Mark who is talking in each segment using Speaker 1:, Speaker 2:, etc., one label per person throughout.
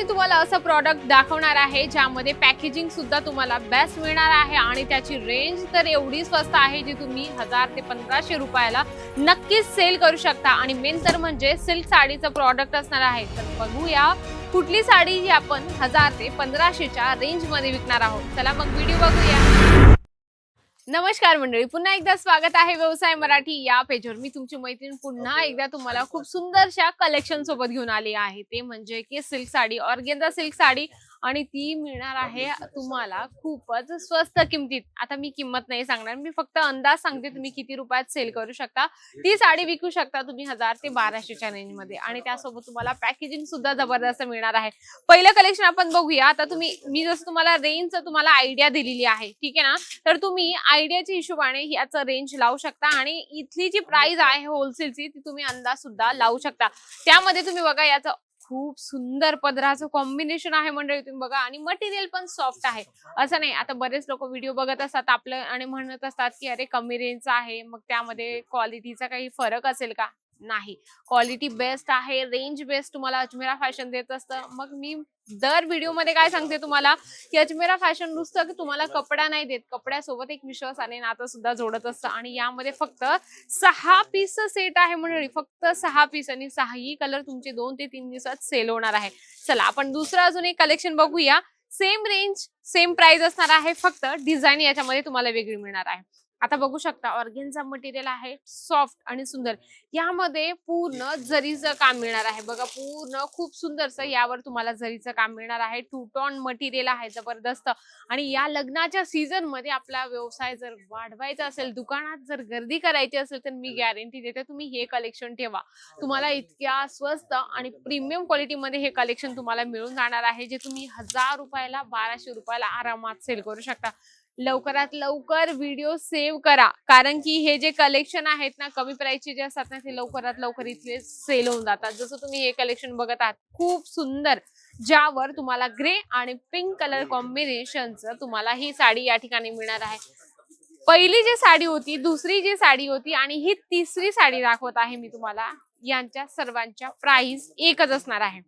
Speaker 1: मी तुम्हाला असं प्रॉडक्ट दाखवणार आहे ज्यामध्ये पॅकेजिंग सुद्धा तुम्हाला बेस्ट मिळणार आहे आणि त्याची रेंज तर एवढी स्वस्त आहे जी तुम्ही हजार ते पंधराशे रुपयाला नक्कीच सेल करू शकता. आणि मेन तर म्हणजे सिल्क साडीचं प्रॉडक्ट असणार आहे. तर बघूया कुठली साडी जी आपण हजार ते पंधराशेच्या रेंजमध्ये विकणार आहोत. चला मग व्हिडिओ बघूया. नमस्कार मंडळी पुन्हा एकदा स्वागत आहे व्यवसाय मराठी या पेजवर मी तुमची मैत्रीण पुन्हा एकदा तुम्हाला खूप सुंदरशा कलेक्शन सोबत घेऊन आली आहे. ते म्हणजे की silk sari organza silk sari आणि ती मिळणार आहे तुम्हाला खूपच स्वस्त किमतीत. आता मी किंमत नाही सांगणार मी फक्त अंदाज सांगते तुम्ही किती रुपयात सेल करू शकता. ती साडी विकू शकता तुम्ही हजार ते बाराशेच्या रेंजमध्ये. आणि त्यासोबत तुम्हाला पॅकेजिंग सुद्धा जबरदस्त मिळणार आहे. पहिलं कलेक्शन आपण बघूया. आता तुम्ही मी जसं तुम्हाला रेंज तुम्हाला आयडिया दिलेली आहे ठीक आहे ना? तर तुम्ही आयडियाच्या हिशोबाने याचं रेंज लावू शकता आणि इथली जी प्राइस आहे होलसेलची ती तुम्ही अंदाज सुद्धा लावू शकता. त्यामध्ये तुम्ही बघा याचं खूप सुंदर पदराचं कॉम्बिनेशन आहे मंडळी तुम्ही बघा. आणि मटेरियल पण सॉफ्ट आहे. असं नाही. आता बरेच लोक व्हिडिओ बघत असतात आपलं आणि म्हणत असतात की अरे कमी रेंजचा आहे. मग त्यामध्ये क्वालिटीचा काही फरक असेल का? नाही. क्वालिटी बेस्ट आहे रेंज बेस्ट तुम्हाला अजमेरा फॅशन देत असतं. मग मी दर व्हिडिओमध्ये काय सांगते तुम्हाला की अजमेरा फॅशन नुसतं की तुम्हाला कपडा नाही देत. कपड्यासोबत एक विश्वास आणि नातं सुद्धा जोडत असतं. आणि यामध्ये फक्त सहा पीस सेट आहे मंडळी. फक्त सहा पीस आणि सहाही कलर तुमचे दोन ते तीन दिवसात सेल होणार आहे. चला आपण दुसरं अजून एक कलेक्शन बघूया. सेम रेंज सेम प्राइस असणार आहे फक्त डिझाईन याच्यामध्ये तुम्हाला वेगळी मिळणार आहे. आता बघू शकता ऑर्गेनचा मटेरियल आहे सॉफ्ट आणि सुंदर. यामध्ये पूर्ण जरीचं काम मिळणार आहे. बघा पूर्ण खूप सुंदरसं यावर तुम्हाला जरीचं काम मिळणार आहे. टू टॉन मटेरियल आहे जबरदस्त. आणि या लग्नाच्या सीझनमध्ये आपला व्यवसाय जर वाढवायचा असेल दुकानात जर गर्दी करायची असेल तर मी गॅरंटी देते तुम्ही हे कलेक्शन ठेवा. तुम्हाला इतक्या स्वस्त आणि प्रीमियम क्वालिटीमध्ये हे कलेक्शन तुम्हाला मिळून जाणार आहे जे तुम्ही हजार रुपयाला बाराशे रुपयाला आरामात सेल करू शकता. लवकरात लवकर व्हिडिओ सेव्ह करा. कारण की हे जे कलेक्शन आहेत ना कमी प्राईसचे जे असतात ना ते लवकरात लवकर इथले सेल होऊन जातात. जसं तुम्ही हे कलेक्शन बघत आहात खूप सुंदर ज्यावर तुम्हाला ग्रे आणि पिंक कलर कॉम्बिनेशनचं तुम्हाला ही साडी या ठिकाणी मिळणार आहे. पहिली जी साडी होती दुसरी जी साडी होती आणि ही तिसरी साडी दाखवत आहे मी तुम्हाला. यांच्या सर्वांच्या प्राइस एकच असणार आहे.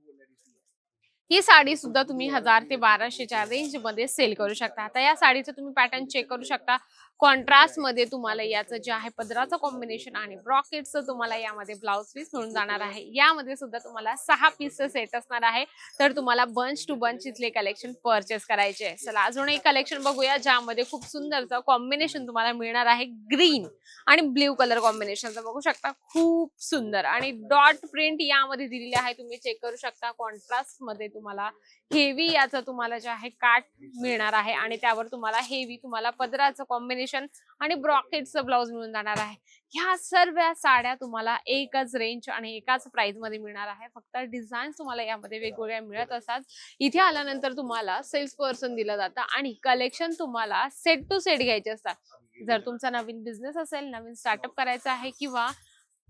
Speaker 1: ही साडी सुद्धा तुम्ही हजार ते बाराशेच्या रेंजमध्ये सेल करू शकता. आता या साडीचं तुम्ही पॅटर्न चेक करू शकता. कॉन्ट्रास्टमध्ये तुम्हाला याचं जे आहे पदराचं कॉम्बिनेशन आणि ब्रॉकेटचं तुम्हाला यामध्ये ब्लाऊज पीस मिळून जाणार आहे. यामध्ये सुद्धा तुम्हाला सहा पीसचं सेट असणार आहे. तर तुम्हाला बंच टू बंच इथले कलेक्शन परचेस करायचे आहे. चला अजून एक कलेक्शन बघूया ज्यामध्ये खूप सुंदरचं कॉम्बिनेशन तुम्हाला मिळणार आहे. ग्रीन आणि ब्ल्यू कलर कॉम्बिनेशनचं बघू शकता. खूप सुंदर. आणि डॉट प्रिंट यामध्ये दिलेली आहे. तुम्ही चेक करू शकता. कॉन्ट्रास्टमध्ये तुम्हाला हेवी याचं तुम्हाला जे आहे काठ मिळणार आहे. आणि त्यावर तुम्हाला हेवी तुम्हाला पदराचं कॉम्बिनेशन आणि ब्रॉकेटचं ब्लाउज मिळून जाणार आहे. ह्या सर्व साड्या तुम्हाला एकच रेंज आणि एकाच प्राइसमध्ये मिळणार आहे. फक्त डिझाईन तुम्हाला यामध्ये वेगवेगळ्या मिळत असतात. इथे आल्यानंतर तुम्हाला सेल्स पर्सन दिलं जातं आणि कलेक्शन तुम्हाला सेट टू सेट घ्यायचे असतात. जर तुमचा नवीन बिझनेस असेल नवीन स्टार्टअप करायचा आहे किंवा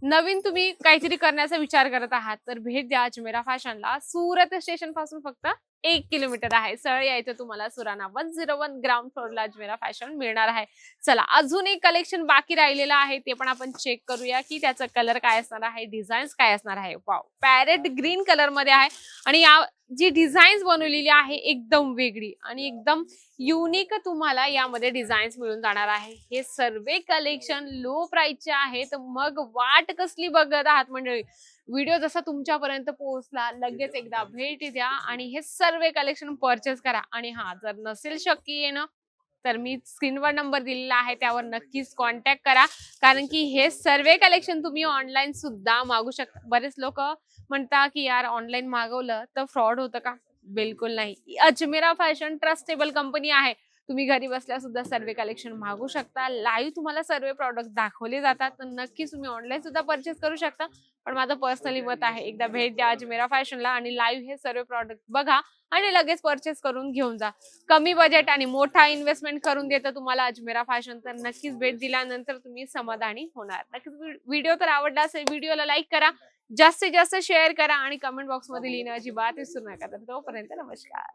Speaker 1: नवीन तुम्ही काहीतरी करण्याचा विचार करत आहात तर भेट द्या अजमेरा फॅशनला. सुरत स्टेशनपासून फक्त एक किलोमीटर आहे. सरळ यायचं तुम्हाला Surana one zero one ground फ्लोअरला अजमेरा फॅशन मिळणार आहे. चला अजून एक कलेक्शन बाकी राहिलेलं आहे. ते पण आपण चेक करूया की त्याचा कलर काय असणार आहे डिझाईन्स काय असणार आहे. वाव पॅरेट ग्रीन कलरमध्ये आहे. आणि या जी डिझाईन्स बनवलेली आहे एकदम वेगळी आणि एकदम युनिक तुम्हाला यामध्ये डिझाईन्स मिळून जाणार आहे. हे सर्व कलेक्शन लो प्राइसचे आहेत. मग वाट कसली बघत आहात मंडळी? व्हिडिओ जसा तुमच्यापर्यंत पोहोचला लगेच एकदा भेट द्या आणि हे सर्व कलेक्शन परचेस करा. आणि हा जर नसेल शक्य येणं तर मी स्क्रीनवर नंबर दिलेला आहे त्यावर नक्कीच कॉन्टॅक्ट करा. कारण की हे सर्व कलेक्शन तुम्ही ऑनलाईन सुद्धा मागू शकता. बरेच लोक म्हणता की यार ऑनलाईन मागवलं तर फ्रॉड होतं का? बिलकुल नाही. अजमेरा फॅशन ट्रस्टेबल कंपनी आहे. तुम्ही घरी बसल्या सुद्धा सर्व कलेक्शन मागू शकता. लाईव्ह तुम्हाला सर्व प्रॉडक्ट दाखवले जातात. तर नक्कीच तुम्ही ऑनलाईन सुद्धा परचेस करू शकता. पण माझं पर्सनली मत आहे एकदा भेट द्या अजमेरा फॅशनला आणि लाईव्ह हे सर्व प्रॉडक्ट बघा आणि लगेच परचेस करून घेऊन जा. कमी बजेट आणि मोठा इन्व्हेस्टमेंट करून देतं तुम्हाला अजमेरा फॅशन. तर नक्कीच भेट दिल्यानंतर तुम्ही समाधानी होणार. नक्कीच व्हिडिओ तर आवडला असेल व्हिडिओला लाईक करा. जास्तीत जास्त शेअर करा आणि कमेंट बॉक्समध्ये लिहिणं अजिबात विसरू नका. तर तोपर्यंत नमस्कार.